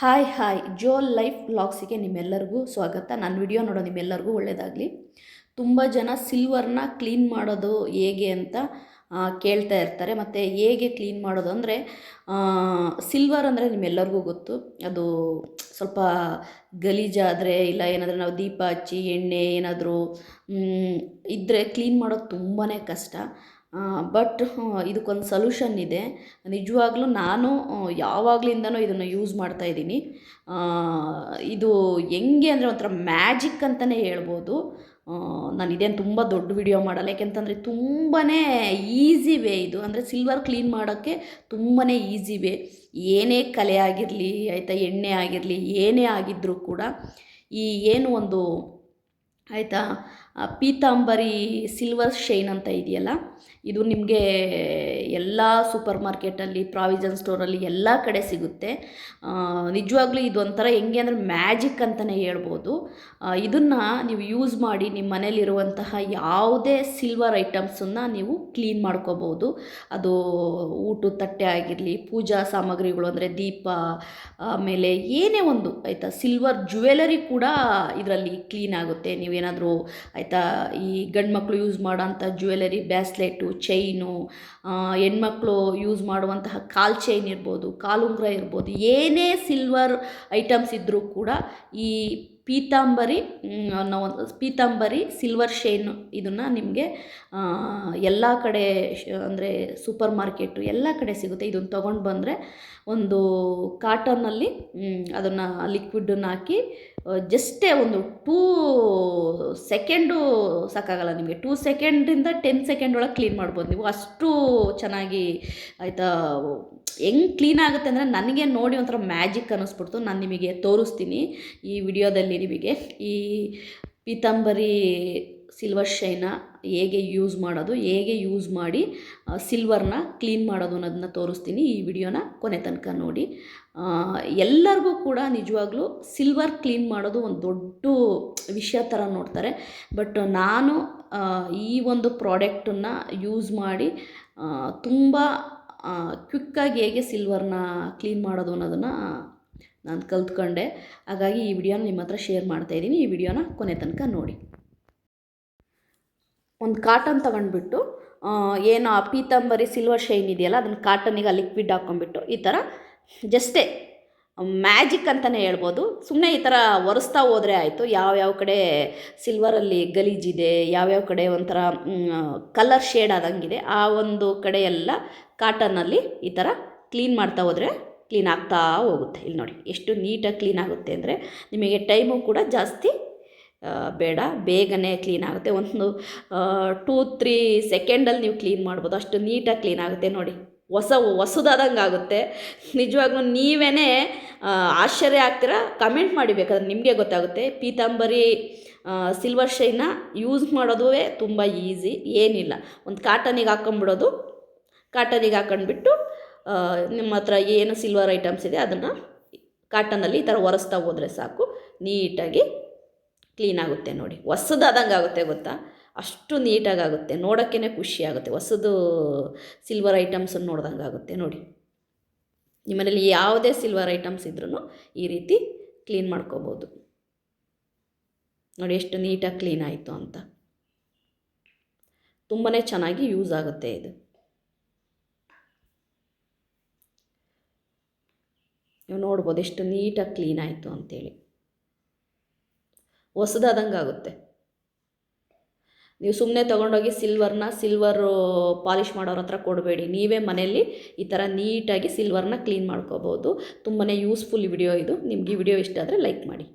Hi hi, ಜೋ life ಬ್ಲಾಗ್ಸಿಗೆ ನಿಮ್ಮೆಲ್ಲರಿಗೂ ಸ್ವಾಗತ. ನನ್ನ ವಿಡಿಯೋ ನೋಡೋ ನಿಮ್ಮೆಲ್ಲರಿಗೂ ಒಳ್ಳೆಯದಾಗಲಿ ತುಂಬ ಜನ ಸಿಲ್ವರ್ನ ಕ್ಲೀನ್ ಮಾಡೋದು ಹೇಗೆ ಅಂತ ಕೇಳ್ತಾ ಇರ್ತಾರೆ. ಮತ್ತು ಹೇಗೆ ಕ್ಲೀನ್ ಮಾಡೋದು ಅಂದರೆ ಸಿಲ್ವರ್ ಅಂದರೆ ನಿಮ್ಮೆಲ್ಲರಿಗೂ ಗೊತ್ತು. ಅದು ಸ್ವಲ್ಪ ಗಲೀಜಾದರೆ ಇಲ್ಲ, ಏನಾದರೂ ನಾವು ದೀಪ ಹಚ್ಚಿ, ಎಣ್ಣೆ ಏನಾದರೂ ಇದ್ದರೆ ಕ್ಲೀನ್ ಮಾಡೋದು ತುಂಬಾ ಕಷ್ಟ. ಬಟ್ ಇದಕ್ಕೊಂದು ಸೊಲ್ಯೂಷನ್ ಇದೆ. ನಿಜವಾಗ್ಲೂ ನಾನು ಯಾವಾಗಲಿಂದನೂ ಇದನ್ನು ಯೂಸ್ ಮಾಡ್ತಾ ಇದ್ದೀನಿ. ಇದು ಹೆಂಗೆ ಅಂದರೆ ಒಂಥರ ಮ್ಯಾಜಿಕ್ ಅಂತಲೇ ಹೇಳ್ಬೋದು. ನಾನು ಇದೇನು ತುಂಬ ದೊಡ್ಡ ವಿಡಿಯೋ ಮಾಡಲ್ಲ. ಯಾಕೆಂತಂದರೆ ತುಂಬಾ ಈಸಿ ವೇ ಇದು. ಅಂದರೆ ಸಿಲ್ವರ್ ಕ್ಲೀನ್ ಮಾಡೋಕ್ಕೆ ತುಂಬಾ ಈಸಿ ವೇ ಏನೇ ಕಲೆ ಆಗಿರಲಿ, ಆಯಿತಾ ಎಣ್ಣೆ ಆಗಿರಲಿ, ಏನೇ ಆಗಿದ್ದರೂ ಕೂಡ ಈ ಏನು ಒಂದು ಆಯಿತಾ? ಪೀತಾಂಬರಿ ಸಿಲ್ವರ್ ಶೈನ್ ಅಂತ ಇದೆಯಲ್ಲ ಇದು ನಿಮಗೆ ಎಲ್ಲ ಸೂಪರ್ ಮಾರ್ಕೆಟಲ್ಲಿ ಪ್ರಾವಿಷನ್ ಸ್ಟೋರಲ್ಲಿ ಎಲ್ಲ ಕಡೆ ಸಿಗುತ್ತೆ. ನಿಜವಾಗ್ಲೂ ಇದು ಒಂಥರ ಹೆಂಗೆ ಅಂದರೆ ಮ್ಯಾಜಿಕ್ ಅಂತಲೇ ಹೇಳ್ಬೋದು. ಇದನ್ನು ನೀವು ಯೂಸ್ ಮಾಡಿ ನಿಮ್ಮ ಮನೇಲಿರುವಂತಹ ಯಾವುದೇ ಸಿಲ್ವರ್ ಐಟಮ್ಸನ್ನು ನೀವು ಕ್ಲೀನ್ ಮಾಡ್ಕೋಬೋದು. ಅದು ಊಟದ ತಟ್ಟೆ ಆಗಿರಲಿ, ಪೂಜಾ ಸಾಮಗ್ರಿಗಳು ಅಂದರೆ ದೀಪ, ಆಮೇಲೆ ಏನೇ ಒಂದು ಆಯಿತಾ ಸಿಲ್ವರ್ ಜ್ಯುವೆಲರಿ ಕೂಡ ಇದರಲ್ಲಿ ಕ್ಲೀನ್ ಆಗುತ್ತೆ. ನೀವೇನಾದರೂ ಆಯಿತಾ, ಈ ಗಂಡು ಮಕ್ಕಳು ಯೂಸ್ ಮಾಡೋಂಥ ಜ್ಯುವೆಲರಿ ಬ್ಯಾಸ್ಲೆಟು ಚೈನು ಹೆಣ್ಮಕ್ಳು ಯೂಸ್ ಮಾಡುವಂತಹ ಕಾಲ್ ಚೈನ್ ಇರ್ಬೋದು ಕಾಲುಂಗುರ ಇರ್ಬೋದು ಏನೇ ಸಿಲ್ವರ್ ಐಟಮ್ಸ್ ಇದ್ದರೂ ಕೂಡ ಈ ಪೀತಾಂಬರಿ ನಾವು ಪೀತಾಂಬರಿ ಸಿಲ್ವರ್ ಶೇನ್ ಇದನ್ನು ನಿಮಗೆ ಎಲ್ಲ ಕಡೆ ಅಂದರೆ ಸೂಪರ್ ಮಾರ್ಕೆಟು ಎಲ್ಲ ಕಡೆ ಸಿಗುತ್ತೆ. ಇದನ್ನು ತೊಗೊಂಡು ಬಂದರೆ ಒಂದು ಕಾಟನ್ನಲ್ಲಿ ಅದನ್ನು ಲಿಕ್ವಿಡನ್ನು ಹಾಕಿ ಜಸ್ಟೇ ಒಂದು ಟೂ ಸೆಕೆಂಡು ಸಾಕಾಗಲ್ಲ ನಿಮಗೆ. ಟೂ ಸೆಕೆಂಡಿಂದ ಟೆನ್ ಸೆಕೆಂಡ್ ಒಳಗೆ ಕ್ಲೀನ್ ಮಾಡ್ಬೋದು ನೀವು. ಅಷ್ಟು ಚೆನ್ನಾಗಿ ಆಯಿತಾ, ಹೆಂಗೆ ಕ್ಲೀನ್ ಆಗುತ್ತೆ ಅಂದರೆ ನನಗೆ ನೋಡಿ ಒಂಥರ ಮ್ಯಾಜಿಕ್ ಅನ್ನಿಸ್ಬಿಡ್ತು ನಾನು ನಿಮಗೆ ತೋರಿಸ್ತೀನಿ. ಈ ವಿಡಿಯೋದಲ್ಲಿ ನಿಮಗೆ ಈ ಪೀತಾಂಬರಿ ಸಿಲ್ವರ್ ಶೈನ ಹೇಗೆ ಯೂಸ್ ಮಾಡೋದು, ಹೇಗೆ ಯೂಸ್ ಮಾಡಿ ಸಿಲ್ವರ್ನ ಕ್ಲೀನ್ ಮಾಡೋದು ಅನ್ನೋದನ್ನ ತೋರಿಸ್ತೀನಿ ಈ ವಿಡಿಯೋನ ಕೊನೆ ತನಕ ನೋಡಿ. ಎಲ್ಲರಿಗೂ ಕೂಡ ನಿಜವಾಗ್ಲೂ ಸಿಲ್ವರ್ ಕ್ಲೀನ್ ಮಾಡೋದು ಒಂದು ದೊಡ್ಡ ವಿಷಯ ಥರ ನೋಡ್ತಾರೆ. ಬಟ್ ನಾನು ಈ ಒಂದು ಪ್ರಾಡಕ್ಟನ್ನು ಯೂಸ್ ಮಾಡಿ ತುಂಬ ಕ್ವಿಕ್ಕಾಗಿ ಹೇಗೆ ಸಿಲ್ವರ್ನ ಕ್ಲೀನ್ ಮಾಡೋದು ಅನ್ನೋದನ್ನು ನಾನು ಕಲ್ತ್ಕೊಂಡೆ. ಹಾಗಾಗಿ ಈ ವಿಡಿಯೋನ ನಿಮ್ಮ ಹತ್ರ ಶೇರ್ ಮಾಡ್ತಾಯಿದ್ದೀನಿ ಈ ವಿಡಿಯೋನ ಕೊನೆ ತನಕ ನೋಡಿ. ಒಂದು ಕಾಟನ್ ತಗೊಂಡ್ಬಿಟ್ಟು ಏನು ಆ ಪೀತಾಂಬರಿ ಸಿಲ್ವರ್ ಶೈನ್ ಇದೆಯಲ್ಲ, ಅದನ್ನು ಕಾಟನಿಗೆ ಆ ಲಿಕ್ವಿಡ್ ಹಾಕ್ಕೊಂಡ್ಬಿಟ್ಟು ಈ ಥರ ಜಸ್ಟೇ ಮ್ಯಾಜಿಕ್ ಅಂತಲೇ ಹೇಳ್ಬೋದು. ಸುಮ್ಮನೆ ಈ ಥರ ಒರೆಸ್ತಾ ಹೋದರೆ ಆಯಿತು. ಯಾವ್ಯಾವ ಕಡೆ ಸಿಲ್ವರಲ್ಲಿ ಗಲೀಜಿದೆ ಯಾವ್ಯಾವ ಕಡೆ ಒಂಥರ ಕಲರ್ ಶೇಡ್ ಆದಂಗಿದೆ, ಆ ಒಂದು ಕಡೆ ಕಾಟನಲ್ಲಿ ಈ ಥರ ಕ್ಲೀನ್ ಮಾಡ್ತಾ ಹೋದರೆ ಕ್ಲೀನ್ ಆಗ್ತಾ ಹೋಗುತ್ತೆ. ಇಲ್ಲಿ ನೋಡಿ, ಎಷ್ಟು ನೀಟಾಗಿ ಕ್ಲೀನ್ ಆಗುತ್ತೆ ಅಂದರೆ ನಿಮಗೆ ಟೈಮು ಕೂಡ ಜಾಸ್ತಿ ಬೇಡ. ಬೇಗನೆ ಕ್ಲೀನ್ ಆಗುತ್ತೆ. ಒಂದು ಟೂ ತ್ರೀ ಸೆಕೆಂಡಲ್ಲಿ ನೀವು ಕ್ಲೀನ್ ಮಾಡ್ಬೋದು. ಅಷ್ಟು ನೀಟಾಗಿ ಕ್ಲೀನ್ ಆಗುತ್ತೆ ನೋಡಿ. ಹೊಸ, ಹೊಸದಾದಂಗೆ ಆಗುತ್ತೆ. ನಿಜವಾಗ್ಲೂ ನೀವೇ ಆಶ್ಚರ್ಯ ಆಗ್ತೀರಾ? ಕಮೆಂಟ್ ಮಾಡಿ ಬೇಕಾದ್ರೆ ನಿಮಗೆ ಗೊತ್ತಾಗುತ್ತೆ. ಪೀತಾಂಬರಿ ಸಿಲ್ವರ್ ಶೈನ ಯೂಸ್ ಮಾಡೋದುವೇ ತುಂಬ ಈಸಿ ಏನಿಲ್ಲ. ಒಂದು ಕಾಟನಿಗೆ ಹಾಕ್ಕೊಂಡ್ಬಿಡೋದು ಕಾಟನಿಗೆ ಹಾಕೊಂಡ್ಬಿಟ್ಟು ನಿಮ್ಮ ಹತ್ರ ಏನು ಸಿಲ್ವರ್ ಐಟಮ್ಸ್ ಇದೆ, ಅದನ್ನು ಕಾಟನಲ್ಲಿ ಈ ಥರ ಒರೆಸ್ತಾ ಹೋದರೆ ಸಾಕು. ನೀಟಾಗಿ ಕ್ಲೀನ್ ಆಗುತ್ತೆ ನೋಡಿ. ಹೊಸದಾದಂಗೆ ಆಗುತ್ತೆ ಗೊತ್ತಾ? ಅಷ್ಟು ನೀಟಾಗಿ ಆಗುತ್ತೆ. ನೋಡೋಕ್ಕೇ ಖುಷಿ ಆಗುತ್ತೆ. ಹೊಸದು ಸಿಲ್ವರ್ ಐಟಮ್ಸನ್ನು ನೋಡ್ದಂಗೆ ಆಗುತ್ತೆ ನೋಡಿ. ನಿಮ್ಮನೇಲಿ ಯಾವುದೇ ಸಿಲ್ವರ್ ಐಟಮ್ಸ್ ಇದ್ರೂ ಈ ರೀತಿ ಕ್ಲೀನ್ ಮಾಡ್ಕೋಬೋದು. ನೋಡಿ ಎಷ್ಟು ನೀಟಾಗಿ ಕ್ಲೀನ್ ಆಯಿತು ಅಂತ. ತುಂಬಾ ಚೆನ್ನಾಗಿ ಯೂಸ್ ಆಗುತ್ತೆ ಇದು. ನೀವು ನೋಡ್ಬೋದು ಎಷ್ಟು ನೀಟಾಗಿ ಕ್ಲೀನ್ ಆಯಿತು ಅಂತೇಳಿ. ಹೊಸದಾದಂಗೆ ಆಗುತ್ತೆ. ನೀವು ಸುಮ್ಮನೆ ತೊಗೊಂಡೋಗಿ ಸಿಲ್ವರ್ನ, ಸಿಲ್ವರು ಪಾಲಿಷ್ ಮಾಡೋರ ಹತ್ರ ಕೊಡಬೇಡಿ. ನೀವೇ ಮನೆಯಲ್ಲಿ ಈ ಥರ ನೀಟಾಗಿ ಸಿಲ್ವರ್ನ ಕ್ಲೀನ್ ಮಾಡ್ಕೋಬೋದು. ತುಂಬಾ ಯೂಸ್ಫುಲ್ ವಿಡಿಯೋ ಇದು. ನಿಮ್ಗೆ ಈ ವಿಡಿಯೋ ಇಷ್ಟ ಆದರೆ ಲೈಕ್ ಮಾಡಿ.